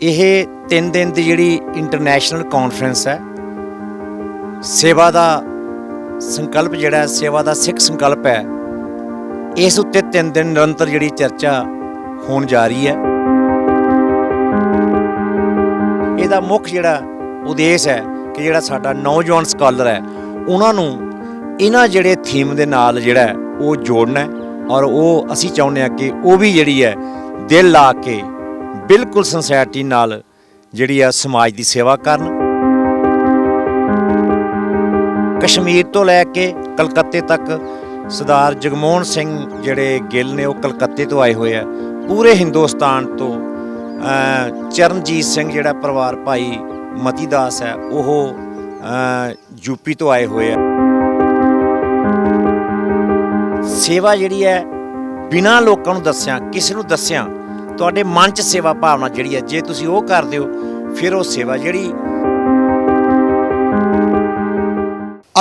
ਇਹ 3 ਦਿਨ ਦੀ ਜਿਹੜੀ ਇੰਟਰਨੈਸ਼ਨਲ ਕਾਨਫਰੰਸ ਹੈ ਸੇਵਾ ਦਾ ਸੰਕਲਪ ਜਿਹੜਾ ਹੈ, ਸੇਵਾ ਦਾ ਸਿੱਖ ਸੰਕਲਪ ਹੈ ਇਸ ਉੱਤੇ 3 ਦਿਨ ਨਿਰੰਤਰ ਜਿਹੜੀ ਚਰਚਾ ਹੋਣ ਜਾ ਰਹੀ ਹੈ। ਇਹਦਾ ਮੁੱਖ ਜਿਹੜਾ ਉਦੇਸ਼ ਹੈ ਕਿ ਜਿਹੜਾ ਸਾਡਾ ਨੌਜਵਾਨ ਸਕਾਲਰ ਹੈ ਉਹਨਾਂ ਨੂੰ ਇਹਨਾਂ ਜਿਹੜੇ ਥੀਮ ਦੇ ਨਾਲ ਜਿਹੜਾ ਉਹ ਜੋੜਨਾ ਔਰ ਉਹ ਅਸੀਂ ਚਾਹੁੰਦੇ ਹਾਂ ਕਿ ਉਹ ਵੀ ਜਿਹੜੀ ਹੈ ਦਿਲ ਲਾ ਕੇ ਬਿਲਕੁਲ ਸੰਸੈਰਿਟੀ ਨਾਲ ਜਿਹੜੀ ਆ ਸਮਾਜ ਦੀ ਸੇਵਾ ਕਰਨ। ਕਸ਼ਮੀਰ ਤੋਂ ਲੈ ਕੇ ਕਲਕੱਤੇ ਤੱਕ ਸਰਦਾਰ ਜਗਮੋਹਨ ਸਿੰਘ ਜਿਹੜੇ ਗਿੱਲ ਨੇ ਉਹ ਕਲਕੱਤੇ ਤੋਂ ਆਏ ਹੋਏ ਆ। ਪੂਰੇ ਹਿੰਦੁਸਤਾਨ ਤੋਂ ਚਰਨਜੀਤ ਸਿੰਘ ਜਿਹੜਾ ਪਰਿਵਾਰ ਭਾਈ ਮਤੀ ਦਾਸ ਹੈ ਉਹ ਅ, ਯੂਪੀ ਤੋਂ ਆਏ ਹੋਏ ਆ। ਸੇਵਾ ਜਿਹੜੀ ਹੈ ਬਿਨਾਂ ਲੋਕਾਂ ਨੂੰ ਦੱਸਿਆ ਕਿਸੇ ਨੂੰ ਦੱਸਿਆ ਤੁਹਾਡੇ ਮਨ 'ਚ ਸੇਵਾ ਭਾਵਨਾ ਜਿਹੜੀ ਹੈ, ਜੇ ਤੁਸੀਂ ਉਹ ਕਰਦੇ ਹੋ, ਫਿਰ ਉਹ ਸੇਵਾ ਜਿਹੜੀ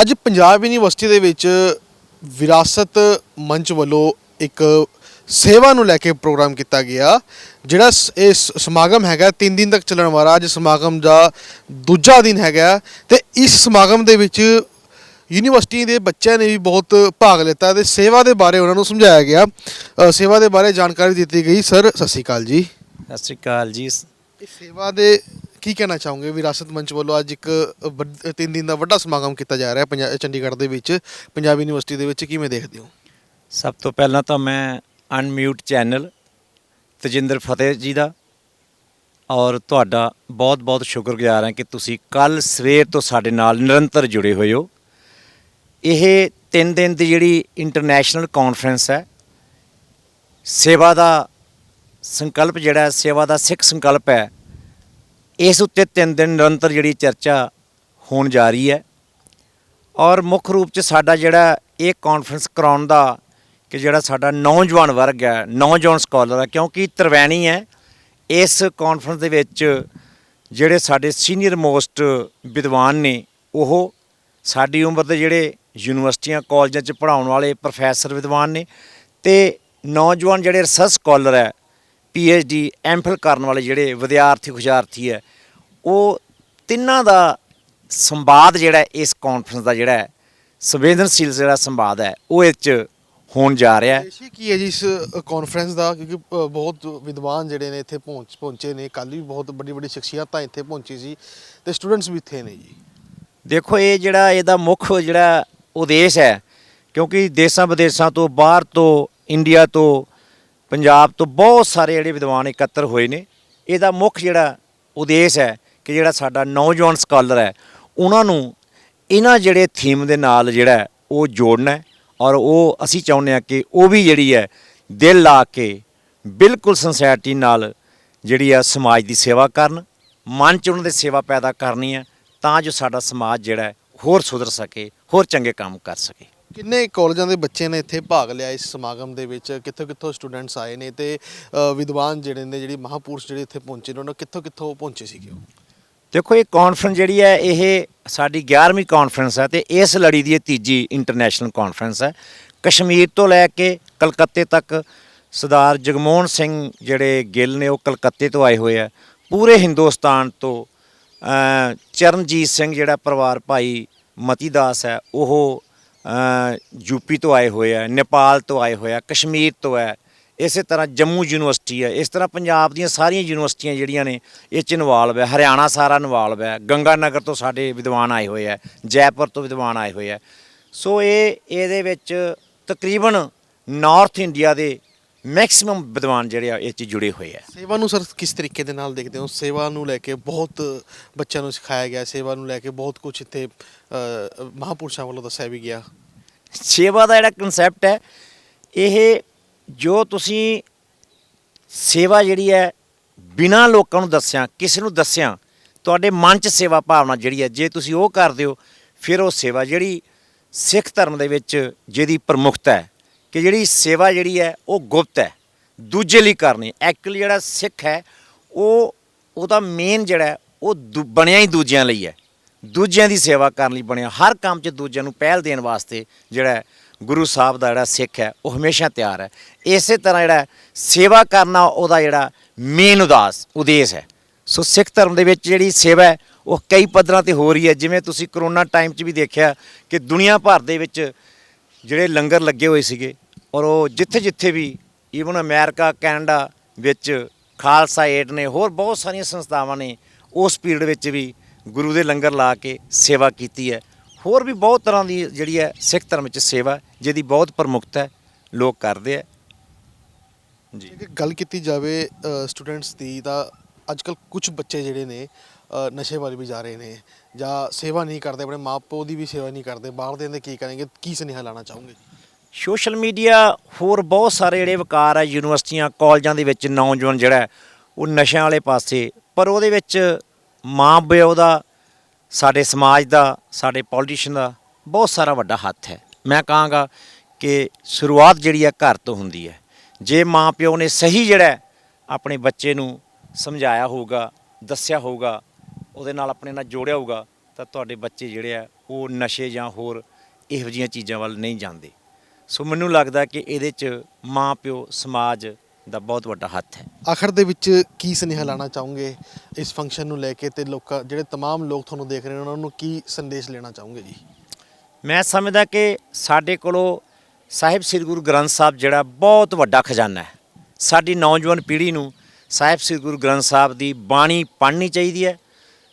ਅੱਜ ਪੰਜਾਬ ਯੂਨੀਵਰਸਿਟੀ ਦੇ ਵਿੱਚ ਵਿਰਾਸਤ ਮੰਚ ਵੱਲੋਂ ਇੱਕ ਸੇਵਾ ਨੂੰ ਲੈ ਕੇ ਪ੍ਰੋਗਰਾਮ ਕੀਤਾ ਗਿਆ, ਜਿਹੜਾ ਇਹ ਸਮਾਗਮ ਹੈਗਾ 3 ਦਿਨ ਤੱਕ ਚੱਲਣ ਵਾਲਾ, ਅੱਜ ਸਮਾਗਮ ਦਾ ਦੂਜਾ ਦਿਨ ਹੈਗਾ, ਤੇ ਇਸ ਸਮਾਗਮ ਦੇ ਵਿੱਚ ਯੂਨੀਵਰਸਿਟੀ ਦੇ ਬੱਚਿਆਂ ਨੇ ਵੀ ਬਹੁਤ ਭਾਗ ਲਿੱਤਾ ਤੇ ਸੇਵਾ ਦੇ ਬਾਰੇ ਉਹਨਾਂ ਨੂੰ ਸਮਝਾਇਆ ਗਿਆ। ਅ, ਸੇਵਾ ਦੇ ਬਾਰੇ ਜਾਣਕਾਰੀ ਦਿੱਤੀ ਗਈ। ਸਰ ਸਤਿ ਸ਼੍ਰੀ ਅਕਾਲ ਜੀ। ਸਤਿ ਸ਼੍ਰੀ ਅਕਾਲ ਜੀ। ਇਸ ਸੇਵਾ ਦੇ ਕੀ ਕਹਿਣਾ ਚਾਹੋਗੇ? ਵਿਰਾਸਤ ਮੰਚ ਵੱਲੋਂ ਅੱਜ ਇੱਕ ਵੱਡ- ਤਿੰਨ ਦਿਨ ਦਾ ਵੱਡਾ ਸਮਾਗਮ ਕੀਤਾ ਜਾ ਰਿਹਾ ਹੈ ਪੰਜਾ- ਚੰਡੀਗੜ੍ਹ ਦੇ ਵਿੱਚ। ਪੰਜਾਬ ਯੂਨੀਵਰਸਿਟੀ ਦੇ ਵਿੱਚ ਕਿਵੇਂ ਦੇਖਦੇ ਹੋ? ਸਭ ਤੋਂ ਪਹਿਲਾਂ ਤਾਂ ਮੈਂ ਅਨਮਿਊਟ ਚੈਨਲ ਤਜਿੰਦਰ ਫਤਿਹ ਜੀ ਦਾ ਔਰ ਤੁਹਾਡਾ ਬਹੁਤ-ਬਹੁਤ ਸ਼ੁਕਰਗੁਜ਼ਾਰ ਹਾਂ ਕਿ ਤੁਸੀਂ ਕੱਲ ਸਵੇਰ ਤੋਂ ਸਾਡੇ ਨਾਲ ਨਿਰੰਤਰ ਜੁੜੇ ਹੋਏ ਹੋ। ਇਹ 3 ਦਿਨ ਦੀ ਜਿਹੜੀ ਇੰਟਰਨੈਸ਼ਨਲ ਕਾਨਫਰੰਸ ਹੈ, ਸੇਵਾ ਦਾ ਸੰਕਲਪ ਜਿਹੜਾ ਸੇਵਾ ਦਾ ਸਿੱਖ ਸੰਕਲਪ ਹੈ, ਇਸ ਉੱਤੇ 3 ਦਿਨ ਨਿਰੰਤਰ ਜਿਹੜੀ ਚਰਚਾ ਹੋਣ ਜਾ ਰਹੀ ਹੈ। ਔਰ ਮੁੱਖ ਰੂਪ 'ਚ ਸਾਡਾ ਜਿਹੜਾ ਇਹ ਕਾਨਫਰੰਸ ਕਰਾਉਣ ਦਾ ਕਿ ਜਿਹੜਾ ਸਾਡਾ ਨੌਜਵਾਨ ਵਰਗ ਹੈ, ਨੌਜਵਾਨ ਸਕਾਲਰ ਹੈ, ਕਿਉਂਕਿ ਤਰਵੈਣੀ ਹੈ, ਇਸ ਕਾਨਫਰੰਸ ਦੇ ਵਿੱਚ ਜਿਹੜੇ ਸਾਡੇ ਸੀਨੀਅਰ ਮੋਸਟ ਵਿਦਵਾਨ ਨੇ, ਉਹ ਸਾਡੀ ਉਮਰ ਦੇ ਜਿਹੜੇ ਯੂਨੀਵਰਸਿਟੀਆਂ ਕਾਲਜਾਂ 'ਚ ਪੜ੍ਹਾਉਣ ਵਾਲੇ ਪ੍ਰੋਫੈਸਰ ਵਿਦਵਾਨ ਨੇ ਤੇ ਨੌਜਵਾਨ ਜਿਹੜੇ ਰਿਸਰਚ ਸਕਾਲਰ ਹੈ ਡੀ ਐਮਫਿਲ ਕਰਨ ਵਾਲੇ ਜਿਹੜੇ ਵਿਦਿਆਰਥੀ ਖੁਸ਼ਾਰਥੀ ਹੈ ਉਹ ਤਿੰਨਾਂ ਦਾ ਸੰਵਾਦ ਜਿਹੜਾ ਇਸ ਕਾਨਫਰੰਸ ਦਾ ਜਿਹੜਾ ਸੰਵੇਦਨਸ਼ੀਲ ਜਿਹੜਾ ਸੰਵਾਦ ਹੈ ਉਹ ਇਹ 'ਚ ਹੋਣ ਜਾ ਰਿਹਾ ਹੈ। ਦੇਸ਼ੀ ਕੀ ਹੈ ਜੀ ਇਸ ਕਾਨਫਰੰਸ ਦਾ? ਕਿਉਂਕਿ ਬਹੁਤ ਵਿਦਵਾਨ ਜਿਹੜੇ ਨੇ ਇੱਥੇ ਪਹੁੰਚ ਪਹੁੰਚੇ ਨੇ। ਕੱਲ ਵੀ ਬਹੁਤ ਵੱਡੀ ਵੱਡੀ ਸ਼ਖਸੀਅਤਾਂ ਇੱਥੇ ਪਹੁੰਚੀ ਸੀ ਤੇ ਸਟੂਡੈਂਟਸ ਵੀ ਇੱਥੇ ਨੇ ਜੀ। ਦੇਖੋ ਇਹ ਜਿਹੜਾ ਇਹਦਾ ਮੁੱਖ ਜਿਹੜਾ ਉਦੇਸ਼ ਹੈ, ਕਿਉਂਕਿ ਦੇਸ਼ਾਂ ਵਿਦੇਸ਼ਾਂ ਤੋਂ, ਬਾਹਰ ਤੋਂ, ਇੰਡੀਆ ਤੋਂ, ਪੰਜਾਬ ਤੋਂ ਬਹੁਤ ਸਾਰੇ ਜਿਹੜੇ ਵਿਦਵਾਨ ਇਕੱਤਰ ਹੋਏ ਨੇ। ਇਹਦਾ ਮੁੱਖ ਜਿਹੜਾ ਉਦੇਸ਼ ਹੈ ਕਿ ਜਿਹੜਾ ਸਾਡਾ ਨੌਜਵਾਨ ਸਕਾਲਰ ਹੈ, ਉਹਨਾਂ ਨੂੰ ਇਹਨਾਂ ਜਿਹੜੇ ਥੀਮ ਦੇ ਨਾਲ ਜਿਹੜਾ ਉਹ ਜੋੜਨਾ ਔਰ ਉਹ ਅਸੀਂ ਚਾਹੁੰਦੇ ਹਾਂ ਕਿ ਉਹ ਵੀ ਜਿਹੜੀ ਹੈ, ਦਿਲ ਲਾ ਕੇ ਬਿਲਕੁਲ ਸੰਸੈਰਿਟੀ ਨਾਲ ਜਿਹੜੀ ਆ ਸਮਾਜ ਦੀ ਸੇਵਾ ਕਰਨ, ਮਨ ਚ ਉਹਨਾਂ ਦੇ ਸੇਵਾ ਪੈਦਾ ਕਰਨੀ ਹੈ, ਤਾਂ ਜੋ ਸਾਡਾ ਸਮਾਜ ਜਿਹੜਾ ਹੋਰ ਸੁਧਰ ਸਕੇ ਹੋਰ ਚੰਗੇ ਕੰਮ ਕਰ ਸਕੇ। ਕਿੰਨੇ ਕਾਲਜਾਂ ਦੇ ਬੱਚੇ ਨੇ ਇੱਥੇ ਭਾਗ ਲਿਆ ਇਸ ਸਮਾਗਮ ਦੇ ਵਿੱਚ? ਕਿੱਥੋਂ ਕਿੱਥੋਂ ਸਟੂਡੈਂਟਸ ਆਏ ਨੇ ਤੇ ਅ, ਵਿਦਵਾਨ ਜਿਹੜੇ ਨੇ ਜਿਹੜੀ ਮਹਾਪੁਰਸ਼ ਜਿਹੜੇ ਇੱਥੇ ਪਹੁੰਚੇ ਨੇ ਉਹਨਾਂ ਕਿੱਥੋਂ ਕਿੱਥੋਂ ਪਹੁੰਚੇ ਸੀਗੇ ਉਹ? ਦੇਖੋ ਇਹ ਕਾਨਫਰੰਸ ਜਿਹੜੀ ਹੈ ਇਹ ਸਾਡੀ 11ਵੀਂ ਕਾਨਫਰੰਸ ਹੈ ਤੇ ਇਸ ਲੜੀ ਦੀ ਇਹ ਤੀਜੀ ਇੰਟਰਨੈਸ਼ਨਲ ਕਾਨਫਰੰਸ ਹੈ। ਕਸ਼ਮੀਰ ਤੋਂ ਲੈ ਕੇ ਕਲਕੱਤੇ ਤੱਕ ਸਰਦਾਰ ਜਗਮੋਹਨ ਸਿੰਘ ਜਿਹੜੇ ਗਿੱਲ ਨੇ ਉਹ ਕਲਕੱਤੇ ਤੋਂ ਆਏ ਹੋਏ ਆ। ਪੂਰੇ ਹਿੰਦੁਸਤਾਨ ਤੋਂ ਚਰਨਜੀਤ ਸਿੰਘ ਜਿਹੜਾ ਪਰਿਵਾਰ ਭਾਈ ਮਤੀ ਦਾਸ ਹੈ ਉਹ ਅ, ਯੂਪੀ ਤੋਂ ਆਏ ਹੋਏ ਆ ਨੇਪਾਲ ਤੋਂ ਆਏ ਹੋਏ ਆ ਕਸ਼ਮੀਰ ਤੋਂ ਹੈ ਇਸੇ ਤਰ੍ਹਾਂ ਜੰਮੂ ਯੂਨੀਵਰਸਿਟੀ ਹੈ ਇਸ ਤਰ੍ਹਾਂ ਪੰਜਾਬ ਦੀਆਂ ਸਾਰੀਆਂ ਯੂਨੀਵਰਸਿਟੀਆਂ ਜਿਹੜੀਆਂ ਨੇ ਇਹ ਚ ਇਨਵੋਲਵ ਹੈ ਹਰਿਆਣਾ ਸਾਰਾ ਇਨਵੋਲਵ ਹੈ ਗੰਗਾ ਨਗਰ ਤੋਂ ਸਾਡੇ ਵਿਦਵਾਨ ਆਏ ਹੋਏ ਆ ਜੈਪੁਰ ਤੋਂ ਵਿਦਵਾਨ ਆਏ ਹੋਏ ਆ ਸੋ ਇਹ ਇਹਦੇ ਵਿੱਚ ਤਕਰੀਬਨ ਨਾਰਥ ਇੰਡੀਆ ਦੇ ਮੈਕਸਿਮਮ ਵਿਦਵਾਨ ਜਿਹੜੇ ਆ ਇਹ ਚ ਜੁੜੇ ਹੋਏ ਆ। ਸੇਵਾ ਨੂੰ ਸਰ ਕਿਸ ਤਰੀਕੇ ਦੇ ਨਾਲ ਦੇਖਦੇ ਹੋ? ਸੇਵਾ ਨੂੰ ਲੈ ਕੇ ਬਹੁਤ ਬੱਚਿਆਂ ਨੂੰ ਸਿਖਾਇਆ ਗਿਆ ਸੇਵਾ ਨੂੰ ਲੈ ਕੇ ਬਹੁਤ ਕੁਝ ਇੱਥੇ ਅ, ਮਹਾਪੁਰਸ਼ਾਂ ਵੱਲੋਂ ਦੱਸਿਆ ਵੀ ਗਿਆ। ਸੇਵਾ ਦਾ ਜਿਹੜਾ ਕਨਸੈਪਟ ਹੈ ਇਹ ਜੋ ਤੁਸੀਂ ਸੇਵਾ ਜਿਹੜੀ ਹੈ ਬਿਨਾਂ ਲੋਕਾਂ ਨੂੰ ਦੱਸਿਆ ਕਿਸੇ ਨੂੰ ਦੱਸਿਆ ਤੁਹਾਡੇ ਮਨ 'ਚ ਸੇਵਾ ਭਾਵਨਾ ਜਿਹੜੀ ਹੈ ਜੇ ਤੁਸੀਂ ਉਹ ਕਰਦੇ ਹੋ ਫਿਰ ਉਹ ਸੇਵਾ ਜਿਹੜੀ ਸਿੱਖ ਧਰਮ ਦੇ ਵਿੱਚ ਜਿਹਦੀ ਪ੍ਰਮੁਖਤਾ ਹੈ ਕਿ ਜਿਹੜੀ ਸੇਵਾ ਜਿਹੜੀ ਹੈ ਉਹ ਗੁਪਤ ਹੈ, ਦੂਜੇ ਲਈ ਕਰਨੀ ਐਕਚੁਅਲੀ ਜਿਹੜਾ ਸਿੱਖ ਹੈ, ਉਹ, ਉਹਦਾ ਮੇਨ ਜਿਹੜਾ ਉਹ ਦੂ- ਬਣਿਆ ਹੀ ਦੂਜਿਆਂ ਲਈ ਹੈ। ਦੂਜਿਆਂ ਦੀ ਸੇਵਾ ਕਰਨ ਲਈ ਬਣਿਆ। ਹਰ ਕੰਮ 'ਚ ਦੂਜਿਆਂ ਨੂੰ ਪਹਿਲ ਦੇਣ ਵਾਸਤੇ ਜਿਹੜਾ ਗੁਰੂ ਸਾਹਿਬ ਦਾ ਜਿਹੜਾ ਸਿੱਖ ਹੈ, ਉਹ ਹਮੇਸ਼ਾ ਤਿਆਰ ਹੈ। ਇਸੇ ਤਰ੍ਹਾਂ ਜਿਹੜਾ ਸੇਵਾ ਕਰਨਾ ਉਹਦਾ ਜਿਹੜਾ ਮੇਨ ਉਦਾਸ, ਉਦੇਸ਼ ਹੈ। ਸੋ ਸਿੱਖ ਧਰਮ ਦੇ ਵਿੱਚ ਜਿਹੜੀ ਸੇਵਾ ਹੈ, ਉਹ ਕਈ ਪੱਧਰਾਂ ਤੇ ਹੋ ਰਹੀ ਹੈ। ਜਿਵੇਂ ਤੁਸੀਂ ਕਰੋਨਾ ਟਾਈਮ 'ਚ ਵੀ ਦੇਖਿਆ ਕਿ ਦੁਨੀਆ ਭਰ ਦੇ ਵਿੱਚ ਜਿਹੜੇ ਲੰਗਰ ਲੱਗੇ ਹੋਏ ਸੀਗੇ ਔਰ ਉਹ ਜਿੱਥੇ ਜਿੱਥੇ ਵੀ ਈਵਨ ਅਮਰੀਕਾ, ਕੈਨੇਡਾ ਵਿੱਚ ਖਾਲਸਾ ਏਡ ਨੇ ਹੋਰ ਬਹੁਤ ਸਾਰੀਆਂ ਸੰਸਥਾਵਾਂ ਨੇ, ਉਸ ਪੀਰੀਅਡ ਵਿੱਚ ਵੀ ਗੁਰੂ ਦੇ ਲੰਗਰ ਲਾ ਕੇ ਸੇਵਾ ਕੀਤੀ ਹੈ। ਹੋਰ ਵੀ ਬਹੁਤ ਤਰ੍ਹਾਂ ਦੀ ਜਿਹੜੀ ਹੈ ਸਿੱਖ ਧਰਮ ਵਿੱਚ ਸੇਵਾ, ਜਿਹਦੀ ਬਹੁਤ ਪ੍ਰਮੁਖਤਾ ਹੈ ਲੋਕ ਕਰਦੇ ਆ ਜੀ। ਜੇ ਗੱਲ ਕੀਤੀ ਜਾਵੇ ਸਟੂਡੈਂਟਸ ਦੀ, ਤਾਂ ਅੱਜਕੱਲ ਕੁਝ ਬੱਚੇ ਜਿਹੜੇ ਨੇ ਨਸ਼ੇ ਵੱਲ ਵੀ ਜਾ ਰਹੇ ਨੇ, ਜਾਂ ਸੇਵਾ ਨਹੀਂ ਕਰਦੇ, ਆਪਣੇ ਮਾਪਿਓ ਦੀ ਵੀ ਸੇਵਾ ਨਹੀਂ ਕਰਦੇ, ਬਾਹਰ ਦੇ ਦੇ ਕੀ ਕਰਨਗੇ, ਕੀ ਸੁਨੇਹਾ ਲਾਣਾ ਚਾਹੋਗੇ? ਸੋਸ਼ਲ ਮੀਡੀਆ ਹੋਰ ਬਹੁਤ ਸਾਰੇ ਜਿਹੜੇ ਵਕਾਰ ਹੈ ਯੂਨੀਵਰਸਿਟੀਆਂ, ਕਾਲਜਾਂ ਦੇ ਵਿੱਚ ਨੌਜਵਾਨ ਜਿਹੜਾ ਉਹ ਨਸ਼ਿਆਂ ਵਾਲੇ ਪਾਸੇ, ਪਰ ਉਹਦੇ ਵਿੱਚ ਮਾਂ ਪਿਓ ਦਾ, ਸਾਡੇ ਸਮਾਜ ਦਾ, ਸਾਡੇ ਪੋਲੀਟੀਸ਼ਨ ਦਾ ਬਹੁਤ ਸਾਰਾ ਵੱਡਾ ਹੱਥ ਹੈ। ਮੈਂ ਕਹਾਂਗਾ ਕਿ ਸ਼ੁਰੂਆਤ ਜਿਹੜੀ ਹੈ ਘਰ ਤੋਂ ਹੁੰਦੀ ਹੈ। ਜੇ ਮਾਂ ਪਿਓ ਨੇ ਸਹੀ ਜਿਹੜਾ ਆਪਣੇ ਬੱਚੇ ਨੂੰ ਸਮਝਾਇਆ ਹੋਊਗਾ, ਦੱਸਿਆ ਹੋਊਗਾ, ਉਹਦੇ ਨਾਲ ਆਪਣੇ ਨਾਲ ਜੋੜਿਆ ਹੋਊਗਾ, ਤਾਂ ਤੁਹਾਡੇ ਬੱਚੇ ਜਿਹੜੇ ਆ ਉਹ ਨਸ਼ੇ ਜਾਂ ਹੋਰ ਇਹੋ ਜਿਹੀਆਂ ਚੀਜ਼ਾਂ ਵੱਲ ਨਹੀਂ ਜਾਂਦੇ। ਸੋ ਮੈਨੂੰ ਲੱਗਦਾ ਕਿ ਇਹਦੇ 'ਚ ਮਾਂ ਪਿਓ ਸਮਾਜ ਦਾ ਬਹੁਤ ਵੱਡਾ ਹੱਥ ਹੈ ਆਖਰ ਦੇ ਵਿੱਚ ਕੀ ਸੁਨੇਹਾ ਲਾਣਾ ਚਾਹੋਗੇ ਇਸ ਫੰਕਸ਼ਨ ਨੂੰ ਲੈ ਕੇ ਤੇ ਲੋਕਾਂ ਜਿਹੜੇ तमाम ਲੋਕ ਤੁਹਾਨੂੰ ਦੇਖ ਰਹੇ ਨੇ ਉਹਨਾਂ ਨੂੰ ਕੀ ਸੰਦੇਸ਼ ਲੈਣਾ ਚਾਹੋਗੇ ਜੀ ਮੈਂ ਸਮਝਦਾ ਕਿ ਸਾਡੇ ਕੋਲੋਂ ਸਾਹਿਬ ਸ੍ਰੀ ਗੁਰੂ ਗ੍ਰੰਥ ਸਾਹਿਬ ਜਿਹੜਾ ਬਹੁਤ ਵੱਡਾ ਖਜ਼ਾਨਾ ਹੈ ਸਾਡੀ ਨੌਜਵਾਨ ਪੀੜ੍ਹੀ ਨੂੰ ਸਾਹਿਬ ਸ੍ਰੀ ਗੁਰੂ ਗ੍ਰੰਥ ਸਾਹਿਬ ਦੀ ਬਾਣੀ ਪੜ੍ਹਨੀ ਚਾਹੀਦੀ ਹੈ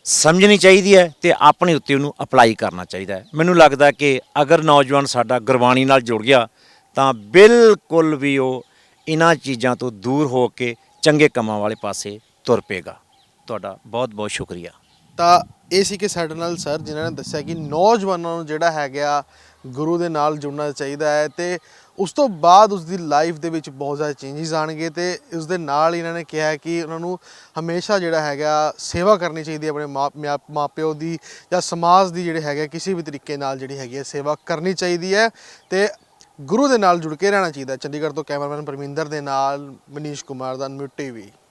ਸਮਝਣੀ ਚਾਹੀਦੀ ਹੈ ਤੇ ਆਪਣੇ ਉੱਤੇ ਉਹਨੂੰ ਅਪਲਾਈ ਕਰਨਾ ਚਾਹੀਦਾ ਹੈ। ਮੈਨੂੰ ਲੱਗਦਾ ਕਿ ਅਗਰ ਨੌਜਵਾਨ ਸਾਡਾ ਗੁਰਬਾਣੀ ਨਾਲ ਜੁੜ ਗਿਆ, ਤਾਂ ਬਿਲਕੁਲ ਵੀ ਉਹ ਇਹਨਾਂ ਚੀਜ਼ਾਂ ਤੋਂ ਦੂਰ ਹੋ ਕੇ ਚੰਗੇ ਕੰਮਾਂ ਵਾਲੇ ਪਾਸੇ ਤੁਰ ਪਏਗਾ। ਤੁਹਾਡਾ ਬਹੁਤ ਬਹੁਤ ਸ਼ੁਕਰੀਆ। ਤਾਂ ਇਹ ਸੀ ਕਿ ਸਾਡੇ ਨਾਲ ਸਰ ਜਿਨ੍ਹਾਂ ਨੇ ਦੱਸਿਆ ਕਿ ਨੌਜਵਾਨਾਂ ਨੂੰ ਜਿਹੜਾ ਹੈਗਾ ਗੁਰੂ ਦੇ ਨਾਲ ਜੁੜਨਾ ਚਾਹੀਦਾ ਹੈ ਤੇ ਉਸ ਤੋਂ ਬਾਅਦ ਉਸ ਦੀ ਲਾਈਫ ਦੇ ਵਿੱਚ ਬਹੁਤ ਜ਼ਿਆਦਾ ਚੇਂਜਸ ਆਣਗੇ ਤੇ ਉਸ ਦੇ ਨਾਲ ਇਹਨਾਂ ਨੇ ਕਿਹਾ ਕਿ ਉਹਨਾਂ ਨੂੰ ਹਮੇਸ਼ਾ ਜਿਹੜਾ ਹੈਗਾ ਸੇਵਾ ਕਰਨੀ ਚਾਹੀਦੀ ਹੈ ਆਪਣੇ ਮਾਂ- ਮਿਆ- ਮਾਪਿਓ ਦੀ ਜਾਂ ਸਮਾਜ ਦੀ ਜਿਹੜੇ ਹੈਗੇ ਕਿਸੇ ਵੀ ਤਰੀਕੇ ਨਾਲ ਜਿਹੜੀ ਹੈਗੀ ਹੈ ਸੇਵਾ ਕਰਨੀ ਚਾਹੀਦੀ ਹੈ ਤੇ ਗੁਰੂ ਦੇ ਨਾਲ ਜੁੜ ਕੇ ਰਹਿਣਾ ਚਾਹੀਦਾ ਚੰਡੀਗੜ੍ਹ ਤੋਂ ਕੈਮਰਾਮੈਨ ਪਰਮਿੰਦਰ ਦੇ ਨਾਲ ਮਨੀਸ਼ ਕੁਮਾਰ ਦਾ ਅਨਮਿਊਟ ਟੀਵੀ